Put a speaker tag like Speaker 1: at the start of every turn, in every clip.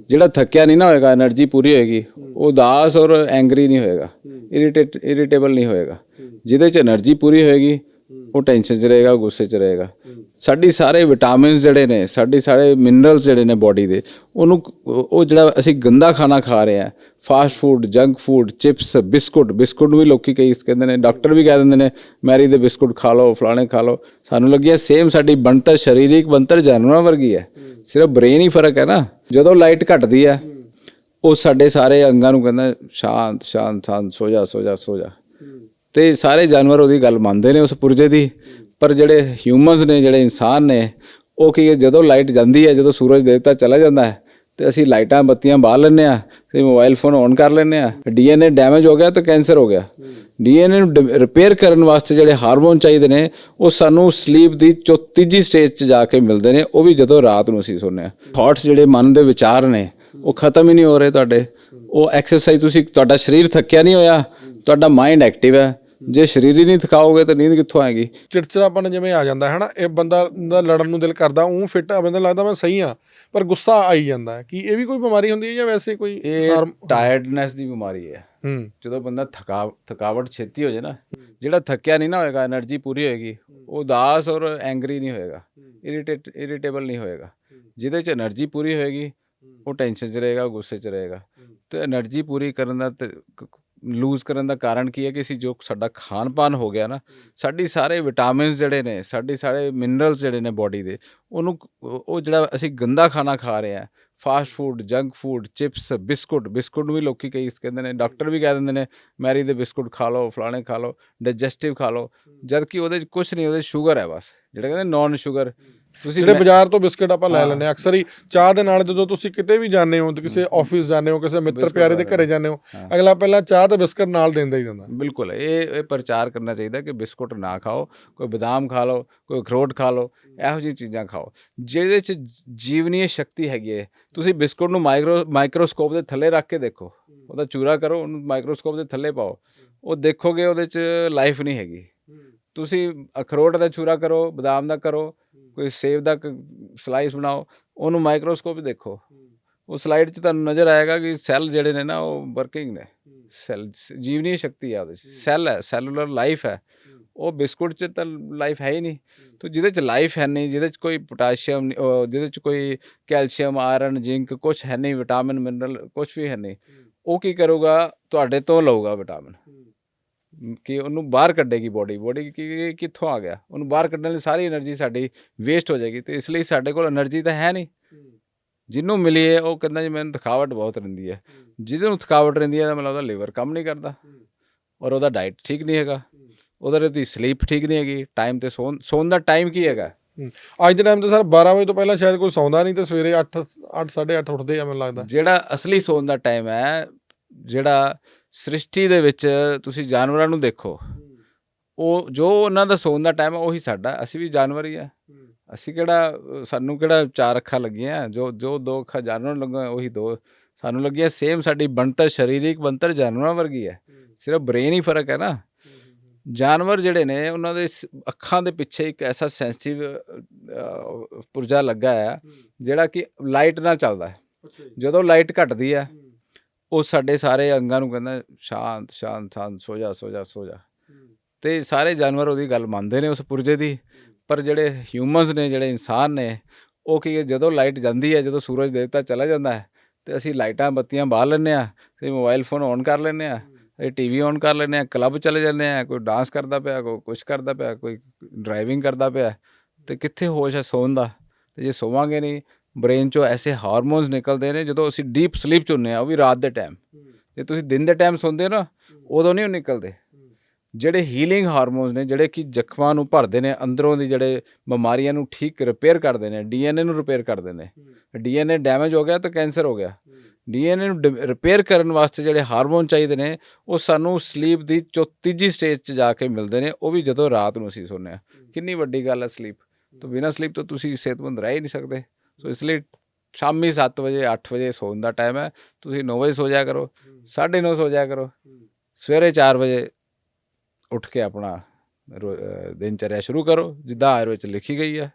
Speaker 1: ਜਿਹੜਾ ਥੱਕਿਆ ਨਹੀਂ ਨਾ ਹੋਏਗਾ એનર્ਜੀ ਪੂਰੀ ਹੋਏਗੀ ਉਦਾਸ ਔਰ ਐਂਗਰੀ ਨਹੀਂ ਹੋਏਗਾ ਇਰੀਟੇਟ ਇਰੀਟੇਬਲ ਨਹੀਂ ਹੋਏਗਾ। ਜਿਹਦੇ ਚ એનર્ਜੀ ਪੂਰੀ ਹੋਏਗੀ, ਉਹ ਟੈਨਸ਼ਨ ਚ ਰਹੇਗਾ, ਗੁੱਸੇ ਚ ਰਹੇਗਾ। ਸਾਡੀ ਸਾਰੇ ਵਿਟਾਮਿਨਸ ਜਿਹੜੇ ਨੇ, ਸਾਡੀ ਸਾਰੇ ਮਿਨਰਲਸ ਜਿਹੜੇ ਨੇ ਬਾਡੀ ਦੇ, ਉਹਨੂੰ ਉਹ ਜਿਹੜਾ ਅਸੀਂ ਗੰਦਾ ਖਾਣਾ ਖਾ ਰਹੇ ਆ fast food junk food chips biscuit biscuit ਨੂੰ ਵੀ ਲੋਕੀ ਕਈ ਕਹਿੰਦੇ ਨੇ ਡਾਕਟਰ ਵੀ ਕਹਿ ਦਿੰਦੇ ਨੇ, ਮੈਰੀ ਦੇ ਬਿਸਕੁਟ ਖਾ ਲਓ, ਫਲਾਣੇ ਖਾ ਲਓ, ਸਾਨੂੰ ਲੱਗਿਆ ਸੇਮ ਸਾਡੀ ਬਣਤਰ ਸਰੀਰਿਕ ਬਣਤਰ ਜਾਨਵਰਾਂ ਵਰਗੀ ਹੈ, ਸਿਰਫ ਬ੍ਰੇਨ ਹੀ ਫ਼ਰਕ ਹੈ ਨਾ, ਜਦੋਂ ਲਾਈਟ ਘਟਦੀ ਹੈ, ਉਹ ਸਾਡੇ ਸਾਰੇ ਅੰਗਾਂ ਨੂੰ ਕਹਿੰਦਾ ਸ਼ਾਂਤ ਸ਼ਾਂਤ ਸ਼ਾਂਤ, ਸੋ ਜਾ ਸੋ ਜਾ ਸੋ ਜਾ। ਤੇ ਸਾਰੇ ਜਾਨਵਰ ਉਹਦੀ ਗੱਲ ਮੰਨਦੇ ਨੇ ਉਸ ਪੁਰਜੇ ਦੀ ਪਰ ਜਿਹੜੇ ਹਿਊਮਨਸ ਨੇ, ਜਿਹੜੇ ਇਨਸਾਨ ਨੇ, ਉਹ ਕੀ ਜਦੋਂ ਲਾਈਟ ਜਾਂਦੀ ਹੈ, ਜਦੋਂ ਸੂਰਜ ਦੇਵਤਾ ਚਲਾ ਜਾਂਦਾ ਹੈ, ਤੇ ਅਸੀਂ ਲਾਈਟਾਂ ਬੱਤੀਆਂ ਬਾਲ ਲੈਂਦੇ ਆ ਤੇ ਮੋਬਾਈਲ ਫੋਨ ਔਨ ਕਰ ਲੈਂਦੇ ਆ ਡੀਐਨਏ ਡੈਮੇਜ ਹੋ ਗਿਆ ਤਾਂ ਕੈਂਸਰ ਹੋ ਗਿਆ। ਡੀਐਨਏ ਨੂੰ ਰਿਪੇਅਰ ਕਰਨ ਵਾਸਤੇ ਜਿਹੜੇ ਹਾਰਮੋਨ ਚਾਹੀਦੇ ਨੇ, ਉਹ ਸਾਨੂੰ ਸਲੀਪ ਦੀ ਚੌ, ਤੀਜੀ ਸਟੇਜ 'ਚ ਜਾ ਕੇ ਮਿਲਦੇ ਨੇ, ਉਹ ਵੀ ਜਦੋਂ ਰਾਤ ਨੂੰ ਅਸੀਂ ਸੌਂਦੇ ਆ ਥਾਟਸ ਜਿਹੜੇ ਮਨ ਦੇ ਵਿਚਾਰ ਨੇ, ਉਹ ਖਤਮ ਹੀ ਨਹੀਂ ਹੋ ਰਹੇ ਤੁਹਾਡੇ। ਉਹ ਐਕਸਰਸਾਈਜ਼ ਤੁਸੀਂ, ਤੁਹਾਡਾ ਸਰੀਰ ਥੱਕਿਆ ਨਹੀਂ ਹੋਇਆ, ਤੁਹਾਡਾ ਮਾਈਂਡ ਐਕਟਿਵ ਹੈ। ਜੇ ਸਰੀਰ ਹੀ ਨਹੀਂ ਥਕਾਓਗੇ ਤਾਂ ਨੀਂਦ ਕਿੱਥੋਂ ਆਏਗੀ?
Speaker 2: ਚਿੜਚਿੜਾਪਨ ਜਿਵੇਂ ਆ ਜਾਂਦਾ ਹੈ ਨਾ ਇਹ ਬੰਦਾ ਦਾ ਲੜਨ ਨੂੰ ਦਿਲ ਕਰਦਾ ਉਹ ਫਿੱਟ ਆ ਬੰਦਾ ਲੱਗਦਾ ਮੈਂ ਸਹੀ ਆ ਪਰ ਗੁੱਸਾ ਆਈ ਜਾਂਦਾ। ਕਿ ਇਹ ਵੀ ਕੋਈ ਬਿਮਾਰੀ ਹੁੰਦੀ ਹੈ ਜਾਂ ਵੈਸੇ ਕੋਈ
Speaker 1: ਟਾਇਰਡਨੈਸ ਦੀ ਬਿਮਾਰੀ ਹੈ। ਜਦੋਂ ਬੰਦਾ ਥਕਾ ਥਕਾਵਟ ਛੇਤੀ ਹੋ ਜਾਏ ਨਾ ਜਿਹੜਾ ਥੱਕਿਆ ਨਹੀਂ ਨਾ ਹੋਏਗਾ એનર્ਜੀ ਪੂਰੀ ਹੋਏਗੀ ਉਹ ਉਦਾਸ ਔਰ ਐਂਗਰੀ ਨਹੀਂ ਹੋਏਗਾ ਇਰੀਟੇਟ ਇਰੀਟੇਬਲ ਨਹੀਂ ਹੋਏਗਾ। ਜਿਹਦੇ ਚ એનર્ਜੀ ਪੂਰੀ ਹੋਏਗੀ ਉਹ ਟੈਨਸ਼ਨ 'ਚ ਰਹੇਗਾ ਗੁੱਸੇ 'ਚ ਰਹੇਗਾ। ਤੇ એનર્ਜੀ ਪੂਰੀ ਕਰਨ ਦਾ ਲੂਜ਼ ਕਰਨ ਦਾ ਕਾਰਨ ਕੀ ਹੈ ਕਿ ਅਸੀਂ ਜੋ ਸਾਡਾ ਖਾਣ ਪਾਨ ਹੋ ਗਿਆ ਨਾ ਸਾਡੀ ਸਾਰੇ ਵਿਟਾਮਿਨਸ ਜਿਹੜੇ ਨੇ ਸਾਡੀ ਸਾਰੇ ਮਿਨਰਲਸ ਜਿਹੜੇ ਨੇ ਬਾਡੀ ਦੇ ਉਹਨੂੰ ਉਹ ਜਿਹੜਾ ਅਸੀਂ ਗੰਦਾ ਖਾਣਾ ਖਾ ਰਹੇ ਆ fast food junk food chips biscuit biscuit ਨੂੰ ਵੀ ਲੋਕੀ ਕਈ ਕਹਿੰਦੇ ਨੇ ਡਾਕਟਰ ਵੀ ਕਹਿ ਦਿੰਦੇ ਨੇ ਮੈਰੀ ਦੇ ਬਿਸਕੁਟ ਖਾ ਲਓ ਫਲਾਣੇ ਖਾ ਲਓ ਡਾਈਜੈਸਟਿਵ ਖਾ ਲਓ ਜਦ ਕਿ ਉਹਦੇ 'ਚ ਕੁਝ ਨਹੀਂ ਉਹਦੇ ਸ਼ੂਗਰ ਹੈ ਬਸ। ਜਿਹੜੇ ਕਹਿੰਦੇ ਨਾਨ ਸ਼ੂਗਰ ਤੁਸੀਂ
Speaker 2: ਜਿਹੜੇ ਬਾਜ਼ਾਰ ਤੋਂ ਬਿਸਕਟ ਆਪਾਂ ਲੈ। ਲੈਂਦੇ ਹਾਂ। ਅਕਸਰ ਹੀ ਚਾਹ ਦੇ ਨਾਲ ਜਦੋਂ ਤੁਸੀਂ ਕਿਤੇ ਵੀ ਜਾਂਦੇ ਹੋ ਕਿਸੇ ਆਫਿਸ ਜਾਂਦੇ ਹੋ ਕਿਸੇ ਮਿੱਤਰ ਪਿਆਰੇ ਦੇ ਘਰੇ ਜਾਂਦੇ ਹੋ। ਅਗਲਾ ਪਹਿਲਾਂ ਚਾਹ ਤੇ ਬਿਸਕਟ ਨਾਲ ਦਿੰਦਾ ਹੀ ਦਿੰਦਾ।
Speaker 1: ਬਿਲਕੁਲ ਇਹ ਇਹ ਪ੍ਰਚਾਰ ਕਰਨਾ ਚਾਹੀਦਾ ਕਿ ਬਿਸਕੁਟ ਨਾ ਖਾਓ ਕੋਈ ਬਦਾਮ ਖਾ ਲਓ ਕੋਈ ਅਖਰੋਟ ਖਾ ਲਓ ਇਹੋ ਜਿਹੀ ਚੀਜ਼ਾਂ ਖਾਓ ਜਿਹਦੇ ਚ ਜੀਵਨੀय ਸ਼ਕਤੀ ਹੈਗੀ ਹੈ। ਤੁਸੀਂ ਬਿਸਕੁਟ ਨੂੰ ਮਾਈਕਰੋ ਮਾਈਕਰੋਸਕੋਪ ਦੇ ਥੱਲੇ ਰੱਖ ਕੇ ਦੇਖੋ ਉਹਦਾ ਚੂਰਾ ਕਰੋ ਉਹਨੂੰ ਮਾਈਕਰੋਸਕੋਪ ਦੇ ਥੱਲੇ ਪਾਓ ਉਹ ਦੇਖੋਗੇ ਉਹਦੇ ਚ ਲਾਈਫ ਨਹੀਂ ਹੈਗੀ। ਤੁਸੀਂ ਅਖਰੋਟ ਦਾ ਚੂਰਾ ਕਰੋ ਬਦਾਮ ਦਾ ਕਰੋ ਕੋਈ ਸੇਬ ਦਾ ਸਲਾਈਸ ਬਣਾਓ ਉਹਨੂੰ ਮਾਈਕਰੋਸਕੋਪ ਦੇਖੋ। ਉਹ ਸਲਾਈਡ 'ਚ ਤੁਹਾਨੂੰ ਨਜ਼ਰ ਆਏਗਾ ਕਿ ਸੈੱਲ ਜਿਹੜੇ ਨੇ ਨਾ ਉਹ ਵਰਕਿੰਗ ਨੇ। ਸੈੱਲ ਜੀਵਨੀ ਸ਼ਕਤੀ ਆ ਉਹਦੇ 'ਚ। ਸੈੱਲ ਹੈ ਸੈਲੂਲਰ ਲਾਈਫ ਹੈ। ਉਹ ਬਿਸਕੁਟ 'ਚ ਤਾਂ ਲਾਈਫ ਹੈ ਹੀ ਨਹੀਂ। ਤੋ ਜਿਹਦੇ 'ਚ ਲਾਈਫ ਹੈ ਨਹੀਂ ਜਿਹਦੇ 'ਚ ਕੋਈ ਪੋਟਾਸ਼ੀਅਮ ਜਿਹਦੇ 'ਚ ਕੋਈ ਕੈਲਸ਼ੀਅਮ ਆਇਰਨ ਜ਼ਿੰਕ ਕੁਝ ਹੈ ਨਹੀਂ ਵਿਟਾਮਿਨ ਮਿਨਰਲ ਕੁਝ ਵੀ ਹੈ ਨਹੀਂ। ਉਹ ਕੀ ਕਰੂਗਾ? ਤੁਹਾਡੇ ਤੋਂ ਲਊਗਾ ਵਿਟਾਮਿਨ। ਕਿ ਉਹਨੂੰ ਬਾਹਰ ਕੱਢੇਗੀ ਬੋਡੀ ਬੋਡੀ ਕਿ ਕਿੱਥੋਂ ਆ ਗਿਆ? ਉਹਨੂੰ ਬਾਹਰ ਕੱਢਣ ਲਈ ਸਾਰੀ એનર્ਜੀ ਸਾਡੀ ਵੇਸਟ ਹੋ ਜਾਏਗੀ ਤੇ ਇਸ ਲਈ ਸਾਡੇ ਕੋਲ એનર્ਜੀ ਤਾਂ ਹੈ ਨਹੀਂ। ਜਿੰਨੂੰ ਮਿਲੀਏ ਉਹ ਕਹਿੰਦਾ ਜੀ ਮੈਨੂੰ ਥਕਾਵਟ ਬਹੁਤ ਰਹਿੰਦੀ ਹੈ। ਜਿਹਦੇ ਨੂੰ ਥਕਾਵਟ ਰਹਿੰਦੀ ਹੈ ਮਤਲਬ ਉਹਦਾ ਲੀਵਰ ਕੰਮ ਨਹੀਂ ਕਰਦਾ ਔਰ ਉਹਦਾ ਡਾਈਟ ਠੀਕ ਨਹੀਂ ਹੈਗਾ। ਉਹਦੇ ਦੀ ਸਲੀਪ ਠੀਕ ਨਹੀਂ ਹੈਗੀ ਟਾਈਮ ਤੇ ਸੌਣ ਸੌਣ ਦਾ ਟਾਈਮ ਕੀ ਹੈਗਾ?
Speaker 2: ਅੱਜ ਦੇ ਟਾਈਮ ਤੇ ਸਰ 12 ਵਜੇ ਤੋਂ ਪਹਿਲਾਂ ਸ਼ਾਇਦ ਕੋਈ ਸੌਂਦਾ ਨਹੀਂ ਤੇ ਸਵੇਰੇ 8 8 8:30 ਉੱਠਦੇ ਆ ਮੈਨੂੰ ਲੱਗਦਾ।
Speaker 1: ਜਿਹੜਾ ਅਸਲੀ ਸੌਣ ਦਾ ਟਾਈਮ ਹੈ ਜਿਹੜਾ ਸ੍ਰਿਸ਼ਟੀ ਦੇ ਵਿੱਚ ਤੁਸੀਂ ਜਾਨਵਰਾਂ ਨੂੰ ਦੇਖੋ। ਉਹ ਜੋ ਉਹਨਾਂ ਦਾ ਸੌਣ ਦਾ ਟਾਈਮ ਹੈ ਉਹੀ ਸਾਡਾ। ਅਸੀਂ ਵੀ ਜਾਨਵਰ ਹੀ ਆ। ਅਸੀਂ ਕਿਹੜਾ ਸਾਨੂੰ ਕਿਹੜਾ ਚਾਰ ਅੱਖਾਂ ਲੱਗੀਆਂ? ਜੋ ਜੋ ਦੋ ਅੱਖਾਂ ਜਾਨਵਰਾਂ ਨੂੰ ਲੱਗੀਆਂ ਉਹੀ ਦੋ ਸਾਨੂੰ ਲੱਗੀਆਂ। ਸੇਮ ਸਾਡੀ ਬਣਤਰ ਸਰੀਰਿਕ ਬਣਤਰ ਜਾਨਵਰਾਂ ਵਰਗੀ ਹੈ ਸਿਰਫ ਬ੍ਰੇਨ ਹੀ ਫ਼ਰਕ ਹੈ ਨਾ। ਜਾਨਵਰ ਜਿਹੜੇ ਨੇ ਉਹਨਾਂ ਦੇ ਅੱਖਾਂ ਦੇ ਪਿੱਛੇ ਇੱਕ ਐਸਾ ਸੈਂਸਿਟਿਵ ਪੁਰਜਾ ਲੱਗਾ ਹੈ ਜਿਹੜਾ ਕਿ ਲਾਈਟ ਨਾਲ ਚੱਲਦਾ ਹੈ। ਜਦੋਂ ਲਾਈਟ ਘਟਦੀ ਹੈ ਉਹ ਸਾਡੇ ਸਾਰੇ ਅੰਗਾਂ ਨੂੰ ਕਹਿੰਦਾ ਸ਼ਾਂਤ ਸ਼ਾਂਤ ਸ਼ਾਂਤ ਸੋ ਜਾ ਸੋ ਜਾ ਸੋ ਜਾ। ਤੇ ਸਾਰੇ ਜਾਨਵਰ ਉਹਦੀ ਗੱਲ ਮੰਨਦੇ ਨੇ ਉਸ ਪੁਰਜੇ ਦੀ। ਪਰ ਜਿਹੜੇ ਹਿਊਮਨਸ ਨੇ ਜਿਹੜੇ ਇਨਸਾਨ ਨੇ ਉਹ ਕੀ ਜਦੋਂ ਲਾਈਟ ਜਾਂਦੀ ਹੈ ਜਦੋਂ ਸੂਰਜ ਦੇਵਤਾ ਚਲਾ ਜਾਂਦਾ ਹੈ ਤੇ ਅਸੀਂ ਲਾਈਟਾਂ ਬੱਤੀਆਂ ਬਾਲ ਲੈਂਦੇ ਆ ਤੇ ਮੋਬਾਈਲ ਫੋਨ ਔਨ ਕਰ ਲੈਂਦੇ ਆ ਇਹ ਟੀਵੀ ਔਨ ਕਰ ਲੈਂਦੇ ਆ ਕਲੱਬ ਚਲੇ ਜਾਂਦੇ ਆ ਕੋਈ ਡਾਂਸ ਕਰਦਾ ਪਿਆ ਕੋਈ ਕੁਛ ਕਰਦਾ ਪਿਆ ਕੋਈ ਡਰਾਈਵਿੰਗ ਕਰਦਾ ਪਿਆ ਤੇ ਕਿੱਥੇ ਹੋਸ਼ ਹੈ ਸੌਣ ਦਾ? ਤੇ ਜੇ ਸੋਵਾਂਗੇ ਨਹੀਂ ਬ੍ਰੇਨ ਚੋਂ ਐਸੇ ਹਾਰਮੋਨਸ ਨਿਕਲਦੇ ਨੇ ਜਦੋਂ ਅਸੀਂ ਡੀਪ ਸਲੀਪ ਚ ਹੁੰਨੇ ਆ ਉਹ ਵੀ ਰਾਤ ਦੇ ਟਾਈਮ ਜੇ ਤੁਸੀਂ ਦਿਨ ਦੇ ਟਾਈਮ ਸੌਂਦੇ ਹੋ ਨਾ, ਉਦੋਂ ਨਹੀਂ ਉਹ ਨਿਕਲਦੇ। ਜਿਹੜੇ ਹੀਲਿੰਗ ਹਾਰਮੋਨਸ ਨੇ, ਜਿਹੜੇ ਕਿ ਜ਼ਖਮਾਂ ਨੂੰ ਭਰਦੇ ਨੇ, ਅੰਦਰੋਂ ਦੀ ਜਿਹੜੇ ਬਿਮਾਰੀਆਂ ਨੂੰ ਠੀਕ ਰਿਪੇਅਰ ਕਰਦੇ ਨੇ ਡੀਐਨਏ ਨੂੰ ਰਿਪੇਅਰ ਕਰਦੇ ਨੇ। ਡੀਐਨਏ ਡੈਮੇਜ ਹੋ ਗਿਆ ਤਾਂ ਕੈਂਸਰ ਹੋ ਗਿਆ। ਡੀਐਨਏ ਨੂੰ ਰਿਪੇਅਰ ਕਰਨ ਵਾਸਤੇ ਜਿਹੜੇ ਹਾਰਮੋਨ ਚਾਹੀਦੇ ਨੇ, ਉਹ ਸਾਨੂੰ ਸਲੀਪ ਦੀ ਚੌ, ਤੀਜੀ ਸਟੇਜ 'ਚ ਜਾ ਕੇ ਮਿਲਦੇ ਨੇ, ਉਹ ਵੀ ਜਦੋਂ ਰਾਤ ਨੂੰ ਅਸੀਂ ਸੌਂਦੇ ਆ ਕਿੰਨੀ ਵੱਡੀ ਗੱਲ ਹੈ ਸਲੀਪ ਤੋਂ ਬਿਨਾਂ ਸਲੀਪ ਤੋਂ ਤੁਸੀਂ ਸਿਹਤਮੰਦ ਰਹਿ ਹੀ ਨਹੀਂ ਸਕਦੇ। ਸੋ ਇਸ ਲਈ ਸ਼ਾਮੀ 7 ਵਜੇ 8 ਵਜੇ ਸੌਣ ਦਾ ਟਾਈਮ ਹੈ। ਤੁਸੀਂ 9 ਵਜੇ ਸੋ ਜਾਇਆ ਕਰੋ 9:30 ਸੋ ਜਾਇਆ ਕਰੋ। ਸਵੇਰੇ 4 ਵਜੇ ਉੱਠ ਕੇ ਆਪਣਾ ਦਿਨ ਚਰਿਆ ਸ਼ੁਰੂ ਕਰੋ ਜਿੱਦਾਂ ਆਯੁਰਵੇਦ ਚ ਲਿਖੀ ਗਈ ਹੈ।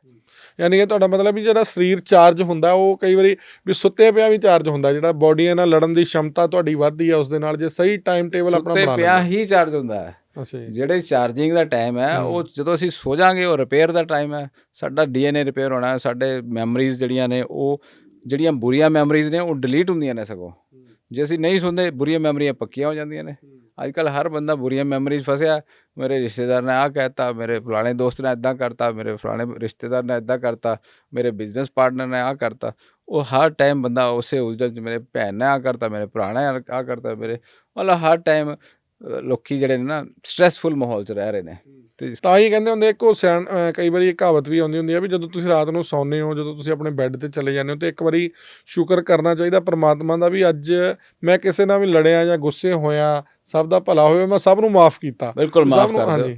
Speaker 2: ਯਾਨੀ ਕਿ ਤੁਹਾਡਾ ਮਤਲਬ ਵੀ ਜਿਹੜਾ ਸਰੀਰ ਚਾਰਜ ਹੁੰਦਾ ਉਹ ਕਈ ਵਾਰੀ ਵੀ ਸੁੱਤੇ ਪਿਆ ਵੀ ਚਾਰਜ ਹੁੰਦਾ ਜਿਹੜਾ ਬੋਡੀ ਨਾਲ ਲੜਨ ਦੀ ਸ਼ਮਤਾ ਤੁਹਾਡੀ ਵੱਧਦੀ ਆ ਉਸ ਦੇ ਨਾਲ ਜੇ ਸਹੀ ਟਾਈਮ ਟੇਬਲ ਆਪਣਾ
Speaker 1: ਸੁੱਤੇ
Speaker 2: ਬਣਾ
Speaker 1: ਪਿਆ
Speaker 2: ਲੈਂਦੇ।
Speaker 1: ਹੀ ਚਾਰਜ ਹੁੰਦਾ ਹੈ। ਜਿਹੜੇ ਚਾਰਜਿੰਗ ਦਾ ਟਾਈਮ ਹੈ ਉਹ ਜਦੋਂ ਅਸੀਂ ਸੋ ਜਾਾਂਗੇ ਉਹ ਰਿਪੇਅਰ ਦਾ ਟਾਈਮ ਹੈ। ਸਾਡਾ ਡੀਐਨਏ ਰਿਪੇਅਰ ਹੋਣਾ ਹੈ ਸਾਡੇ ਮੈਮਰੀਜ਼ ਜਿਹੜੀਆਂ ਨੇ ਉਹ ਜਿਹੜੀਆਂ ਬੁਰੀਆਂ ਮੈਮਰੀਜ਼ ਨੇ ਉਹ ਡਿਲੀਟ ਹੁੰਦੀਆਂ ਨੇ ਸਗੋਂ। ਜੇ ਅਸੀਂ ਨਹੀਂ ਸੁਣਦੇ ਬੁਰੀਆਂ ਮੈਮਰੀਆਂ ਪੱਕੀਆਂ ਹੋ ਜਾਂਦੀਆਂ ਨੇ। ਅੱਜ ਕੱਲ ਹਰ ਬੰਦਾ ਬੁਰੀਆਂ ਮੈਮਰੀਜ਼ ਫਸਿਆ। ਮੇਰੇ ਰਿਸ਼ਤੇਦਾਰ ਨੇ ਆਹ ਕਹਿਤਾ ਮੇਰੇ ਫਲਾਣੇ ਦੋਸਤ ਨੇ ਇਦਾਂ ਕਰਤਾ ਮੇਰੇ ਫਲਾਣੇ ਰਿਸ਼ਤੇਦਾਰ ਨੇ ਇਦਾਂ ਕਰਤਾ ਮੇਰੇ ਬਿਜ਼ਨਸ ਪਾਰਟਨਰ ਨੇ ਆਹ ਕਰਤਾ। ਉਹ ਹਰ ਟਾਈਮ ਬੰਦਾ ਉਸੇ ਉਲਝਣ ਚ ਮੇਰੇ ਭੈਣ ਨੇ ਆਹ ਕਰਤਾ ਮੇਰੇ ਭਰਾ ਨੇ ਆਹ ਕਰਤਾ ਮੇਰੇ ਮਤਲਬ ਹਰ ਟਾਈਮ ਲੋਕੀ ਜਿਹੜੇ ਨੇ ਨਾ ਸਟ੍ਰੈਸਫੁਲ ਮਾਹੌਲ ਚ ਰਹਿ ਰਹੇ ਨੇ। ਤੇ
Speaker 2: ਤਾਂ ਹੀ ਕਹਿੰਦੇ ਹੁੰਦੇ ਇੱਕ ਉਹ ਸਿਆਣ ਕਈ ਵਾਰੀ ਇਹ ਕਹਾਵਤ ਵੀ ਆਉਂਦੀ ਹੁੰਦੀ ਆ ਵੀ ਜਦੋਂ ਤੁਸੀਂ ਰਾਤ ਨੂੰ ਸੌਂਦੇ ਹੋ ਜਦੋਂ ਤੁਸੀਂ ਆਪਣੇ ਬੈੱਡ ਤੇ ਚਲੇ ਜਾਂਦੇ ਹੋ ਤੇ ਇੱਕ ਵਾਰੀ ਸ਼ੁਕਰ ਕਰਨਾ ਚਾਹੀਦਾ ਪ੍ਰਮਾਤਮਾ ਦਾ ਵੀ ਅੱਜ ਮੈਂ ਕਿਸੇ ਨਾਲ ਵੀ ਲੜਿਆ ਜਾਂ ਗੁੱਸੇ ਹੋਇਆ ਸਭ ਦਾ ਭਲਾ ਹੋਵੇ ਮੈਂ ਸਭ ਨੂੰ ਮਾਫ ਕੀਤਾ।
Speaker 1: ਬਿਲਕੁਲ ਮਾਫ ਕਰ ਦਿਓ।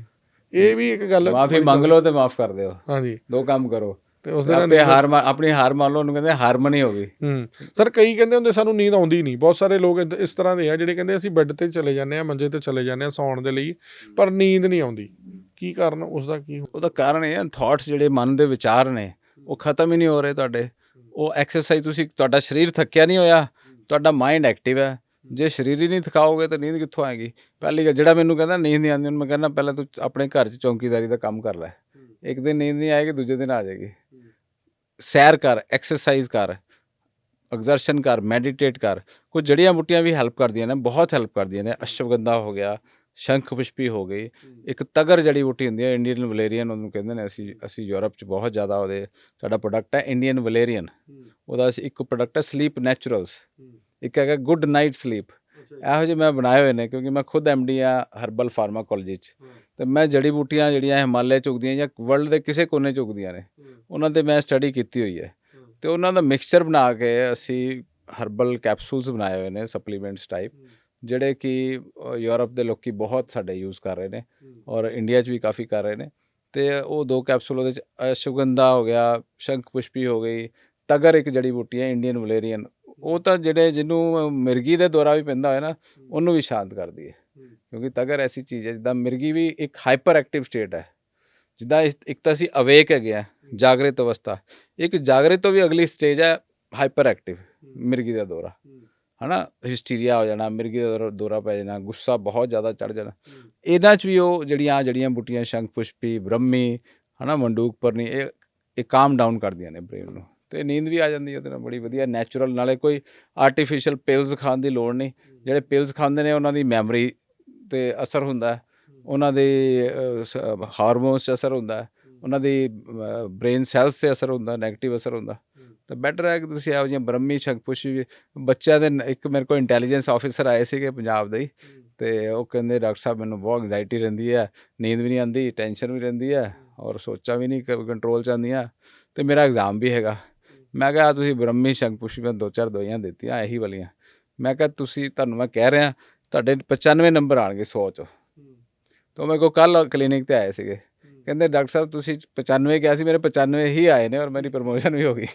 Speaker 2: ਇਹ ਵੀ ਇੱਕ ਗੱਲ
Speaker 1: ਮਾਫੀ ਮੰਗ ਲਓ ਤੇ ਮਾਫ ਕਰ ਦਿਓ।
Speaker 2: ਹਾਂਜੀ।
Speaker 1: ਦੋ ਕੰਮ ਕਰੋ।
Speaker 2: ਤੇ ਉਸ ਦੇ ਨਾਲ
Speaker 1: ਆਪੇ ਹਾਰ ਆਪਣੀ ਹਾਰ ਮੰਨ ਲਓ ਉਹਨੂੰ ਕਹਿੰਦੇ ਹਾਰਮਨੀ ਹੋ ਗਈ।
Speaker 2: ਹੂੰ। ਸਰ ਕਈ ਕਹਿੰਦੇ ਹੁੰਦੇ ਸਾਨੂੰ ਨੀਂਦ ਆਉਂਦੀ ਨਹੀਂ। ਬਹੁਤ ਸਾਰੇ ਲੋਕ ਇਸ ਤਰ੍ਹਾਂ ਦੇ ਆ ਜਿਹੜੇ ਕਹਿੰਦੇ ਅਸੀਂ ਬੈੱਡ ਤੇ ਚਲੇ ਜਾਂਦੇ ਆ ਮੰਜੇ ਤੇ ਚਲੇ ਜਾਂਦੇ ਆ ਸੌਣ ਦੇ ਲਈ ਪਰ ਨੀਂਦ ਨਹੀਂ ਆਉਂਦੀ। ਕੀ ਕਾਰਨ ਉਸ ਦਾ ਕੀ
Speaker 1: ਉਹਦਾ ਕਾਰਨ ਇਹ ਹੈ ਥਾਟਸ ਜਿਹੜੇ ਮਨ ਦੇ ਵਿਚਾਰ ਨੇ ਉਹ ਖਤਮ ਹੀ ਨਹੀਂ ਹੋ ਰਹੇ ਤੁਹਾਡੇ। ਉਹ ਐਕਸਰਸਾਈਜ਼ ਤੁਸੀਂ ਤੁਹਾਡਾ ਸਰੀਰ ਥੱਕਿਆ ਨਹੀਂ ਹੋਇਆ ਤੁਹਾਡਾ ਮਾਈਂਡ ਐਕਟਿਵ ਹੈ। ਜੇ ਸਰੀਰ ਹੀ ਨਹੀਂ ਥਕਾਓਗੇ ਤਾਂ ਨੀਂਦ ਕਿੱਥੋਂ ਆਏਗੀ? ਪਹਿਲੀ ਗੱਲ ਜਿਹੜਾ ਮੈਨੂੰ ਕਹਿੰਦਾ ਨੀਂਦ ਨਹੀਂ ਆਉਂਦੀ ਉਹਨੂੰ ਮੈਂ ਕਹਿੰਦਾ ਪਹਿਲਾਂ ਤੂੰ ਆਪਣੇ ਘਰ 'ਚ ਚੌਂਕੀਦਾਰੀ ਦਾ ਕੰਮ ਕਰ ਲੈ। ਇੱਕ ਦਿਨ ਨੀਂਦ ਨਹੀਂ ਆਏਗੀ ਦੂਜੇ ਦਿਨ ਆ ਜਾਏਗੀ। ਸੈਰ ਕਰ ਐਕਸਰਸਾਈਜ਼ ਕਰ ਐਗਜ਼ਰਸ਼ਨ ਕਰ ਮੈਡੀਟੇਟ ਕਰ ਕੁਝ ਜੜੀਆਂ ਬੂਟੀਆਂ ਵੀ ਹੈਲਪ ਕਰਦੀਆਂ ਨੇ ਬਹੁਤ ਹੈਲਪ ਕਰਦੀਆਂ ਨੇ। ਅਸ਼ਵਗੰਧਾ ਹੋ ਗਿਆ ਸ਼ੰਖ ਪੁਸ਼ਪੀ ਹੋ ਗਈ ਇੱਕ ਤਗਰ ਜੜੀ ਬੂਟੀ ਹੁੰਦੀ ਹੈ ਇੰਡੀਅਨ ਵਲੇਰੀਅਨ ਉਹਨੂੰ ਕਹਿੰਦੇ ਨੇ ਅਸੀਂ ਅਸੀਂ ਯੂਰਪ 'ਚ ਬਹੁਤ ਜ਼ਿਆਦਾ ਉਹਦੇ ਸਾਡਾ ਪ੍ਰੋਡਕਟ ਹੈ ਇੰਡੀਅਨ ਵਲੇਰੀਅਨ ਉਹਦਾ ਅਸੀਂ ਇੱਕ ਪ੍ਰੋਡਕਟ ਹੈ ਸਲੀਪ ਨੈਚੁਰਲਸ ਇੱਕ ਹੈਗਾ ਗੁੱਡ ਨਾਈਟ ਸਲੀਪ ਇਹੋ ਜਿਹੇ ਮੈਂ ਬਣਾਏ ਹੋਏ ਨੇ ਕਿਉਂਕਿ ਮੈਂ ਖੁਦ ਐਮਡੀ ਆ ਹਰਬਲ ਫਾਰਮਾਕੋਲੋਜੀ 'ਚ। ਤੇ ਮੈਂ ਜੜੀ ਬੂਟੀਆਂ ਜਿਹੜੀਆਂ ਹਿਮਾਲਯ 'ਚ ਉਗਦੀਆਂ ਜਾਂ ਵਰਲਡ ਦੇ ਕਿਸੇ ਕੋਨੇ 'ਚ ਉਗਦੀਆਂ ਨੇ ਉਹਨਾਂ ਤੇ ਮੈਂ ਸਟੱਡੀ ਕੀਤੀ ਹੋਈ ਹੈ। ਤੇ ਉਹਨਾਂ ਦਾ ਮਿਕਸਚਰ ਬਣਾ ਕੇ ਅਸੀਂ ਹਰਬਲ ਕੈਪਸੂਲਸ ਬਣਾਏ ਹੋਏ ਨੇ ਸਪਲੀਮੈਂਟਸ ਟਾਈਪ ਜਿਹੜੇ ਕਿ ਯੂਰਪ ਦੇ ਲੋਕੀ ਬਹੁਤ ਸਾਡੇ ਯੂਜ਼ ਕਰ ਰਹੇ ਨੇ ਔਰ ਇੰਡੀਆ 'ਚ ਵੀ ਕਾਫੀ ਕਰ ਰਹੇ ਨੇ। ਤੇ ਉਹ ਦੋ ਕੈਪਸੂਲ ਉਹਦੇ 'ਚ ਅਸ਼ਵਗੰਧਾ ਹੋ ਗਿਆ ਸ਼ੰਖ ਪੁਸ਼ਪੀ ਹੋ ਗਈ ਤਗਰ ਇੱਕ ਜੜੀ ਬੂਟੀ ਹੈ ਇੰਡੀਅਨ ਵਲੇਰੀਅਨ ਉਹ ਤਾਂ ਜਿਹੜੇ ਜਿਹਨੂੰ ਮਿਰਗੀ ਦੇ ਦੌਰਾ ਵੀ ਪੈਂਦਾ ਹੋਇਆ ਨਾ ਉਹਨੂੰ ਵੀ ਸ਼ਾਂਤ ਕਰਦੀ ਹੈ। ਕਿਉਂਕਿ ਤਗਰ ਐਸੀ ਚੀਜ਼ ਹੈ ਜਿੱਦਾਂ ਮਿਰਗੀ ਵੀ ਇੱਕ ਹਾਈਪਰ ਐਕਟਿਵ ਸਟੇਟ ਹੈ। ਜਿੱਦਾਂ ਇੱਕ ਤਾਂ ਅਸੀਂ ਅਵੇਕ ਹੈਗੇ ਆ ਜਾਗਰਿਤ ਅਵਸਥਾ। ਇੱਕ ਜਾਗਰਿਤ ਤੋਂ ਵੀ ਅਗਲੀ ਸਟੇਜ ਹੈ ਹਾਈਪਰ ਐਕਟਿਵ ਮਿਰਗੀ ਦਾ ਦੌਰਾ ਹਨਾ ਹਿਸਟੀਰੀਆ ਹੋ ਜਾਣਾ ਮਿਰਗੀ ਦਾ ਦੌਰਾ- ਪੈ ਜਾਣਾ ਗੁੱਸਾ ਬਹੁਤ ਜ਼ਿਆਦਾ ਚੜ ਜਾਣਾ। ਇਹਨਾਂ 'ਚ ਵੀ ਉਹ ਜਿਹੜੀਆਂ ਜੜੀਆਂ ਬੂਟੀਆਂ ਸ਼ੰਖ ਪੁਸ਼ਪੀ ਬ੍ਰਹਮੀ ਹਨਾ ਮੰਡੂਕ ਪਰਨੀ ਇਹ ਇਹ ਕਾਮ ਡਾਊਨ ਕਰਦੀਆਂ ਨੇ ਬ੍ਰੇਨ ਨੂੰ। ਤੇ ਨੀਂਦ ਵੀ ਆ ਜਾਂਦੀ ਹੈ ਉਹਦੇ ਨਾਲ, ਬੜੀ ਵਧੀਆ ਨੈਚੁਰਲ ਨਾਲੇ ਕੋਈ ਆਰਟੀਫੀਸ਼ੀਅਲ ਪਿਲਸ ਖਾਣ ਦੀ ਲੋੜ ਨਹੀਂ। ਜਿਹੜੇ ਪਿਲਸ ਖਾਂਦੇ ਨੇ, ਉਹਨਾਂ ਦੀ ਮੈਮਰੀ ਤੇ ਅਸਰ ਹੁੰਦਾ ਉਹਨਾਂ ਦੇ ਹਾਰਮੋਨਸ 'ਚ ਅਸਰ ਹੁੰਦਾ ਉਹਨਾਂ ਦੀ ਬ੍ਰੇਨ ਸੈਲਸ 'ਤੇ ਅਸਰ ਹੁੰਦਾ 네ਗੇਟਿਵ ਅਸਰ ਹੁੰਦਾ। ਤਾਂ ਬੈਟਰ ਹੈ ਕਿ ਤੁਸੀਂ ਇਹੋ ਜਿਹੀਆਂ ਬ੍ਰਹਮੀ ਸ਼ੰਖਪੁਸ਼ ਵੀ, ਬੱਚਿਆਂ ਦੇ ਇੱਕ ਮੇਰੇ ਕੋਲ ਇੰਟੈਲੀਜੈਂਸ ਆਫੀਸਰ ਆਏ ਸੀਗੇ ਪੰਜਾਬ ਦੇ ਹੀ, ਤੇ ਉਹ ਕਹਿੰਦੇ, ਡਾਕਟਰ ਸਾਹਿਬ, ਮੈਨੂੰ ਬਹੁਤ ਐਂਜ਼ਾਈਟੀ ਰਹਿੰਦੀ ਹੈ, ਨੀਂਦ ਵੀ ਨਹੀਂ ਆਉਂਦੀ ਟੈਨਸ਼ਨ ਵੀ ਰਹਿੰਦੀ ਹੈ ਔਰ ਸੋਚਾਂ ਵੀ ਨਹੀਂ ਕੰਟਰੋਲ ਚ ਆਉਂਦੀਆਂ। ਤੇ ਮੇਰਾ ਐਗਜ਼ਾਮ ਵੀ ਹੈਗਾ। ਮੈਂ ਕਿਹਾ, ਆਹ ਤੁਸੀਂ ਬ੍ਰਹਮੀ ਸ਼ੰਕਪੁਸ਼ੀ ਮੈਂ ਦੋ ਚਾਰ ਦਵਾਈਆਂ ਦਿੱਤੀਆਂ, ਇਹੀ ਵਾਲੀਆਂ। ਮੈਂ ਕਿਹਾ, ਤੁਸੀਂ, ਤੁਹਾਨੂੰ ਮੈਂ ਕਹਿ ਰਿਹਾ, ਤੁਹਾਡੇ 95 ਨੰਬਰ ਆਣਗੇ 100 ਚੋਂ। ਤਾਂ ਮੇਰੇ ਕੋਲ ਕੱਲ ਕਲੀਨਿਕ ਤੇ ਆਏ ਸੀਗੇ। ਕਹਿੰਦੇ, ਡਾਕਟਰ ਸਾਹਿਬ, ਤੁਸੀਂ 95 ਕਿਹਾ ਸੀ, ਮੇਰੇ 95 ਹੀ ਆਏ ਨੇ ਔਰ ਮੇਰੀ ਪ੍ਰਮੋਸ਼ਨ ਵੀ ਹੋ ਗਈ।